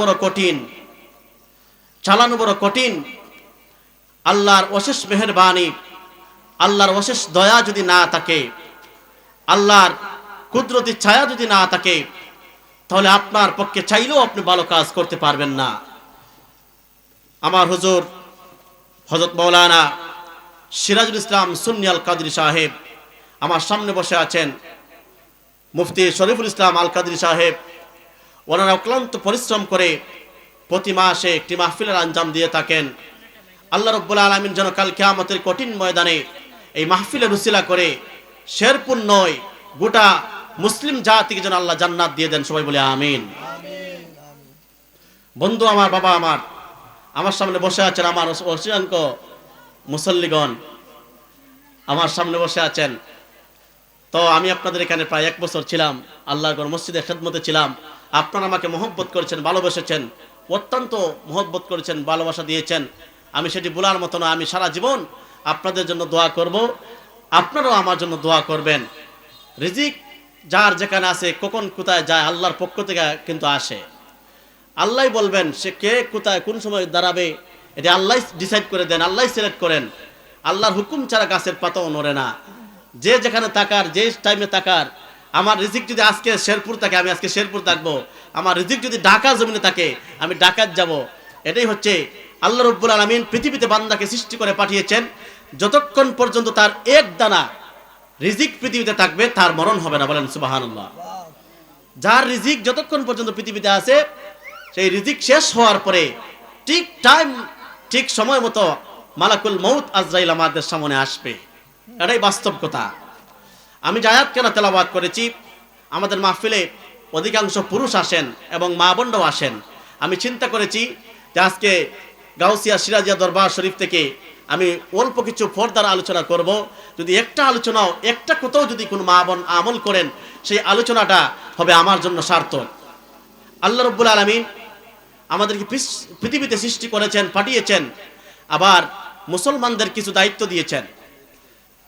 বড় কঠিন, চালানো বড় কঠিন। আল্লাহর অশেষ মেহরবানি, আল্লাহর অশেষ দয়া যদি না থাকে, আল্লাহর কুদরতি ছায়া যদি না থাকে, তাহলে আপনার পক্ষে চাইলেও আপনি ভালো কাজ করতে পারবেন না। আমার হুজুর হজরত মৌলানা সিরাজুল ইসলাম সুন্নিয়াল কাদরি সাহেব আমার সামনে বসে আছেন। মুফতি শরীফুল ইসলাম আল কাদরি সাহেব ওনারা অক্লান্ত পরিশ্রম করে প্রতি মাসে একটি মাহফিলের আঞ্জাম দিয়ে থাকেন। আল্লাহ রব্বুল আলমিন যেন কাল কেয়ামতের কঠিন ময়দানে এই মাহফিলের রুসিলা করে শেরপুর নয়, গোটা মুসলিম জাতিকে যেন আল্লাহ জান্নাত দিয়ে দেন। সবাই বলে আমিন। বন্ধু আমার, বাবা আমার আমার সামনে বসে আছেন আমার অসংখ্য মুসল্লিগণ। আমার সামনে বসে আছেন। তো আমি আপনাদের এখানে প্রায় এক বছর ছিলাম, আল্লাহর মসজিদে খেদমতে ছিলাম। আপনারা আমাকে মহব্বত করেছেন, ভালোবেসেছেন, অত্যন্ত মহব্বত করেছেন, ভালোবাসা দিয়েছেন। আমি সেটি বলার মতো না আমি সারা জীবন আপনাদের জন্য দোয়া করব। আপনারাও আমার জন্য দোয়া করবেন। রিজিক যার যেখানে আছে, কখন কোথায় যায়, আল্লাহর পক্ষ থেকে কিন্তু আসে। আল্লাহ বলবেন, সে কে কোথায়, কোন সময় দাঁড়াবে, এটা আল্লাহ ডিসাইড করে দেন, আল্লাহ সিলেক্ট করেন। আল্লাহর হুকুম ছাড়া গাছের পাতাও নড়ে না। যে যেখানে তাকার যে টাইমে তাকার আমার রিজিক যদি আজকে শেরপুর থাকে, আমি আজকে শেরপুর থাকব। আমার রিজিক যদি ঢাকা জমিনে থাকে, আমি ঢাকার যাব। এটাই হচ্ছে আল্লাহ রব্বুল আলমিন পৃথিবীতে বান্দাকে সৃষ্টি করে পাঠিয়েছেন। যতক্ষণ পর্যন্ত তার এক দানা রিজিক পৃথিবীতে থাকবে, তার মরণ হবে না। বলেন সুবাহান্লাহ যার রিজিক যতক্ষণ পর্যন্ত পৃথিবীতে আছে, সেই রিজিক শেষ হওয়ার পরে ঠিক টাইম ঠিক সময় মতো মালাকুল মৌত আজরাইল আমাদের সামনে আসবে। এটাই বাস্তব কথা। আমি জায়াত কেন তেলাবাদ করেছি? আমাদের মাহফিলে অধিকাংশ পুরুষ আসেন এবং মা বোনরাও আসেন। আমি চিন্তা করেছি যে আজকে গাউসিয়া সিরাজিয়া দরবার শরীফ থেকে আমি অল্প কিছু ফর্দার আলোচনা করব। যদি একটা আলোচনাও, একটা কোথাও যদি কোনো মা বোন আমল করেন, সেই আলোচনাটা হবে আমার জন্য সার্থক। আল্লাহ রব্বুল আলমিন আমাদেরকে পৃথিবীতে সৃষ্টি করেছেন, পাঠিয়েছেন, আবার মুসলমানদের কিছু দায়িত্ব দিয়েছেন।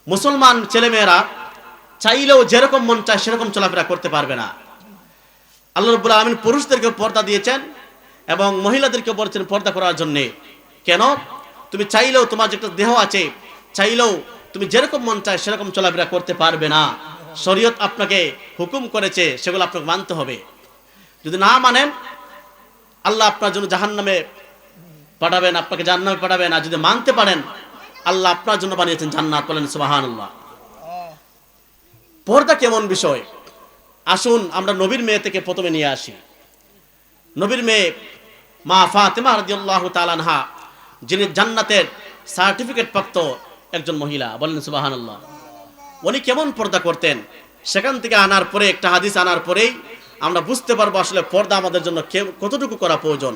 মুসলমান ছেলেমেয়েরা চাইলেও যেরকম মন চায় সেরকম চলাফেরা করতে পারবে না। আল্লাহ রব্বুল আলমিন পুরুষদেরকে পর্দা দিয়েছেন এবং মহিলাদেরকে বলছেন পর্দা করার জন্যে। কেন? তুমি চাইলেও তোমার যে একটা দেহ আছে, চাইলেও তুমি যেরকম মন চায় সেরকম চলাফেরা করতে পারবে না। শরীয়ত আপনাকে হুকুম করেছে, সেগুলো আপনাকে মানতে হবে। যদি না মানেন, আল্লাহ আপনার জন্য জাহান নামে পাঠাবেন, আপনাকে জান্নামে পাঠাবেন। আর যদি মানতে পারেন, আল্লাহ আপনার জন্য বানিয়েছেন জান্নাত। বলেন সুবাহান আল্লাহ পর্দা কেমন বিষয়? আসুন, আমরা নবীর মেয়ে থেকে প্রথমে নিয়ে আসি। নবীর মেয়ে মা ফাতেমা রাদিয়াল্লাহু তাআলাহা যিনি জান্নাতের সার্টিফিকেট প্রাপ্ত একজন মহিলা, বলেন সুবহানাল্লাহ। উনি কেমন পর্দা করতেন? সেখান থেকে আনার পরে, একটা হাদিস আনার পরেই আমরা বুঝতে পারব আসলে পর্দা আমাদের জন্য কতটুকু করা প্রয়োজন।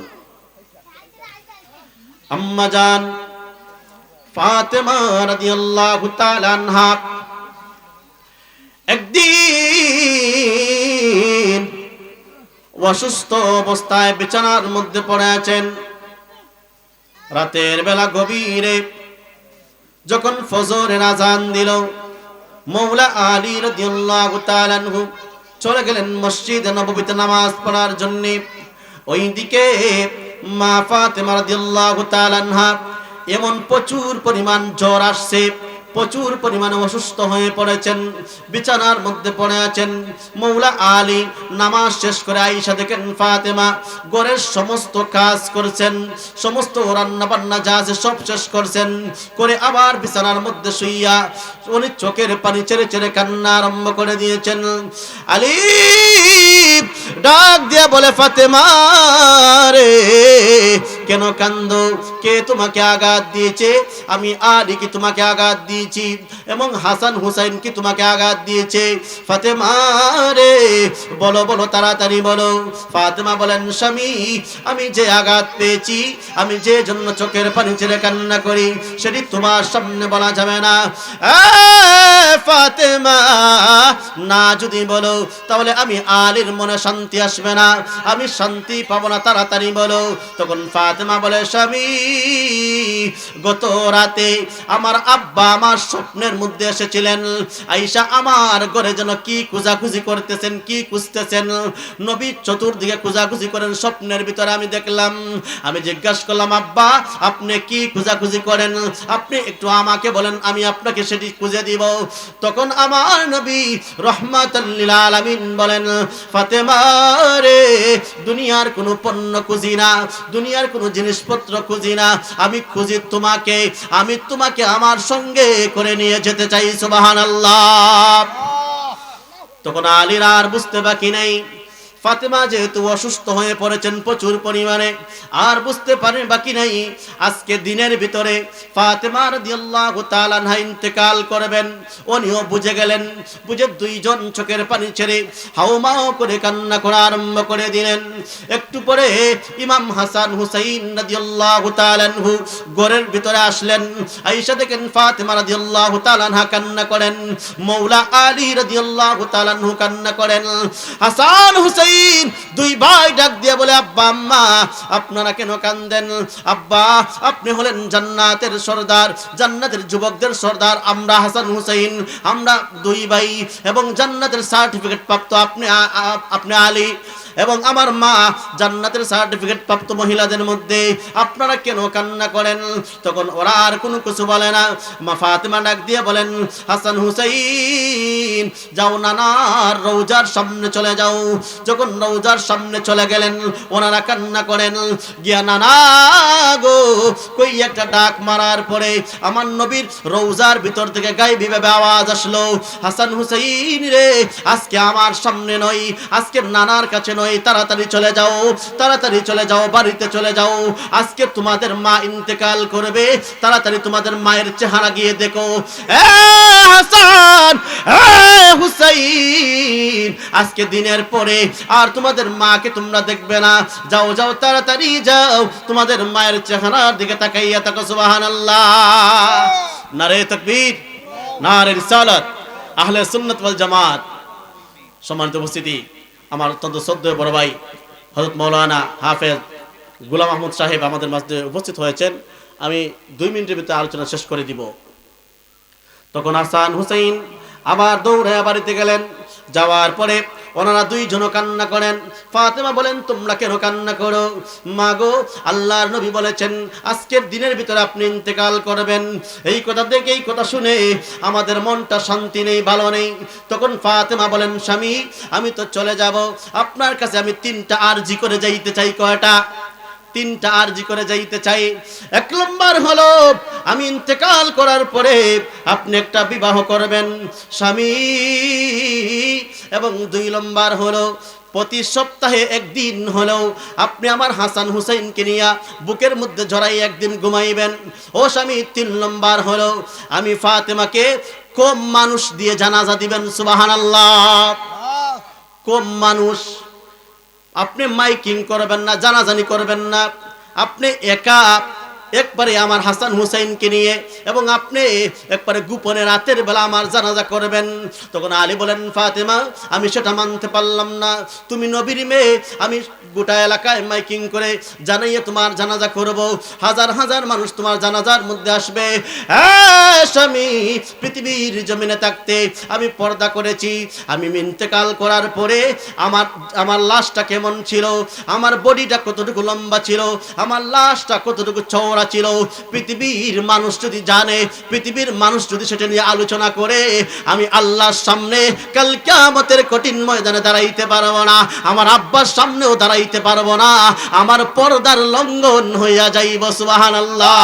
আম্মা জান, ফাতেমা রাদিয়াল্লাহু তাআলা আনহা একদিন অসুস্থ অবস্থায় বিছানার মধ্যে পড়ে আছেন। রাতের বেলা গভীরে যখন ফজরের আজান দিল মৌলা আলী আনহু চলে গেলেন মসজিদে নববীতে নামাজ পড়ার জন্য। ওইদিকে মা ফাতেমা রাদিয়াল্লাহু তাআলা আনহা এমন প্রচুর পরিমাণ জ্বর আসছে। প্রচুর পরিমাণে অসুস্থ হয়ে পড়েছেন, বিছানার মধ্যে পড়ে আছেন। মৌলা আলী নামাজ শেষ করে আইসা দেখেন ফাতেমা, ঘরের সমস্ত কাজ করছেন, সমস্ত রান্না বান্না যা আছে সব শেষ করছেন, করে আবার বিছানার মধ্যে শুইয়া উনি চোখের পানি ছেড়ে ছেড়ে কান্না আরম্ভ করে দিয়েছেন। আলী ডাক দিয়া বলে, ফাতেমা রে কেন কান্দ? কে তোমাকে আঘাত দিয়েছে? আমি আলী কি তোমাকে আঘাত দিয়েছি? এবং হাসান হুসাইন কি তোমাকে আঘাত দিয়েছে? ফাতেমা রে বলো বলো তাড়াতাড়ি বলো। ফাতেমা বলেন স্বামী আমি যে আঘাত পেয়েছি আমি যে জন্য চোখের পানি ছেড়ে কান্না করি সেটি তোমার সামনে বলা যাবে না। এ, ফাতেমা। না, যদি বলো, তাহলে আমি আলীর মনে শান্তি আসবে না। আমি শান্তি পাবো না, তাড়াতাড়ি বলো। তখন ফাতেমা বলে, স্বামী, গত রাতে আমার আব্বা আমার স্বপ্নের মধ্যে এসেছিলেন। আইসা আমার ঘরে যেন কি খুঁজাখুঁজি করতেছেন, কি খুঁজতেছেন। নবী চতুর্দিকে খুঁজাখুঁজি করেন, স্বপ্নের ভিতরে আমি দেখলাম। আমি জিজ্ঞাসা করলাম, আব্বা, আপনি কি খুঁজাখুঁজি করেন? আপনি একটু আমাকে বলেন, আমি আপনাকে সেটি খুঁজে দিব। তখন আমার নবী রহমাতাল্লিল আলামিন বলেন ফাতেমা রে দুনিয়ার কোনো পণ্য খুঁজি না দুনিয়ার কোনো জিনিসপত্র খুঁজি না। আমি খুঁজি তোমাকে আমি তোমাকে আমার সঙ্গে করে নিয়ে যেতে চাই সুবহানাল্লাহ। তখন আলীর আর বুঝতে বাকি নেই। ফাতেমা যেহেতু অসুস্থ হয়ে পড়েছেন প্রচুর পরিমাণে, আর বুঝতে পারেন বাকি নাই, আজকে দিনের ভিতরে ফাতেমা রাদিয়াল্লাহু তাআলা আনহা ইন্তেকাল করবেন। উনিও বুঝে গেলেন, বুঝে দুইজন চোখের পানি ছেড়ে হাউমাও করে কান্না করা আরম্ভ করে দিলেন। একটু পরে ইমাম হাসান হুসাইন রাদিয়াল্লাহু তাআলা আনহু ঘরের ভিতরে আসলেন। আয়েশা দেখেন ফাতেমা রাদিয়াল্লাহু তাআলা আনহা কান্না করেন মৌলা আলী রাদিয়াল্লাহু তাআলা আনহু কান্না করেন। হাসান হুসাইন দুই ভাই ডাক দিয়ে বলে, আব্বা, আম্মা, আপনারা কেন কান্দেন? আব্বা, আপনি হলেন জান্নাতের সর্দার, জান্নাতের যুবকদের সর্দার, আমরা হাসান হুসাইন, আমরা দুই ভাই এবং জান্নাতের সার্টিফিকেট প্রাপ্ত আপনি আপনি আলী। এবং আমার মা জান্নাতের সার্টিফিকেট প্রাপ্ত মহিলাদের মধ্যে আপনারা কেন কান্না করেন? তখন ওরা আর কোনো কিছু বলে না। মা ফাতেমা ডাক দিয়ে বলেন, হাসান হুসাইন, যাও নানার রৌজার সামনে চলে যাও। যখন রৌজার সামনে চলে গেলেন, ওনারা কান্না করেন, গিয়া নানা গো, কই একটা ডাক মারার পরে আমার নবীর রৌজার ভিতর থেকে গাইবি ভাবে আওয়াজ আসলো, হাসান হুসাইন রে, আজকে আমার সামনে নয়, আজকে নানার কাছে নয় তাড়াতাড়ি চলে যাও, তাড়াতাড়ি চলে যাও, বাড়িতে চলে যাও। আজকে তোমাদের মা ইন্তেকাল করবে, তাড়াতাড়ি তোমাদের মায়ের চেহারা গিয়ে দেখো। হাসান হুসাইন, আজকে দিনের পরে আর তোমাদের মাকে তোমরা দেখবে না। যাও যাও, তাড়াতাড়ি যাও, তোমাদের মায়ের চেহারার দিকে তাকাইয়া তাকো সুবহানাল্লাহ। নারে তাকবীর, নারে রিসালাত, আহলে সুন্নাত ওয়াল জামাত। সম্মানিত উপস্থিতি আমার অত্যন্ত শ্রদ্ধেয় বড় ভাই হজরত মৌলানা হাফেজ গুলাম আহমদ সাহেব আমাদের মাঝে উপস্থিত হয়েছেন। আমি দুই মিনিটের ভিতরে আলোচনা শেষ করে দিব। তখন হাসান হুসাইন আবার দৌড়ে বাড়িতে গেলেন। যাওয়ার পরে ওনারা দুইজন কান্না করেন। ফাতেমা বলেন, তোমরা কেন কান্না করো? মাগো আল্লাহর নবী বলেছেন, আজকের দিনের ভিতরে আপনি ইন্তেকাল করবেন। এই কথা দেখে, এই কথা শুনে আমাদের মনটা শান্তি নেই, ভালো নেই। তখন ফাতেমা বলেন, স্বামী, আমি তো চলে যাব। আপনার কাছে আমি তিনটা আরজি করে যাইতে চাই, কয়টা? তিনটা আরজি করে যাইতে চাই। এক নম্বর হলো, আমি ইন্তেকাল করার পরে আপনি একটা বিবাহ করবেন স্বামী। এবং দুই নম্বর হলো, প্রতি সপ্তাহে একদিন হলেও আপনি আমার হাসান হুসাইনকে নিয়ে বুকের মধ্যে জড়াই একদিন ঘুমাইবেন। ও স্বামী, তিন নম্বর হলেও আমি ফাতেমাকে কম মানুষ দিয়ে জানাজা দিবেন সুবাহান আল্লাহ কম মানুষ আপনি মাইকিং করবেন না জানাজানি করবেন না। আপনি একা একবারে আমার হাসান হুসাইনকে নিয়ে এবং আপনি একবারে গোপনে রাতের বেলা আমার জানাজা করবেন। তখন আলী বলেন ফাতেমা আমি সেটা মানতে পারলাম না। তুমি নবীর মেয়ে আমি গোটা এলাকায় মাইকিং করে জানাইয়ে তোমার জানাজা করব। হাজার হাজার মানুষ তোমার জানাজার মধ্যে আসবে। হ্যাঁ, স্বামী পৃথিবীর জমিনে থাকতে আমি পর্দা করেছি। আমি ইন্তেকাল করার পরে আমার আমার লাশটা কেমন ছিল? আমার বডিটা কতটুকু লম্বা ছিল? আমার লাশটা কতটুকু চওড়া ছিল। পৃথিবীর মানুষ যদি জানে, পৃথিবীর মানুষ যদি সেটা নিয়ে আলোচনা করে, আমি আল্লাহর সামনে কাল কিয়ামতের কঠিন ময়দানে দাঁড়াইতে পারব না, আমার আব্বার সামনেও দাঁড়াইতে পারব না, আমার পর্দার লঙ্ঘন হইয়া যাইব, সুবহানাল্লাহ।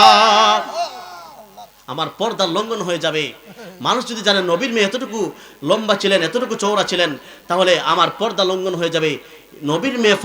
আমার পর্দার লঙ্ঘন হয়ে যাবে। মানুষ যদি জানে নবীর মেয়ে এতটুকু লম্বা ছিলেন, এতটুকু চৌড়া ছিলেন, তাহলে আমার পর্দা লঙ্ঘন হয়ে যাবে। নবীর মেয়ে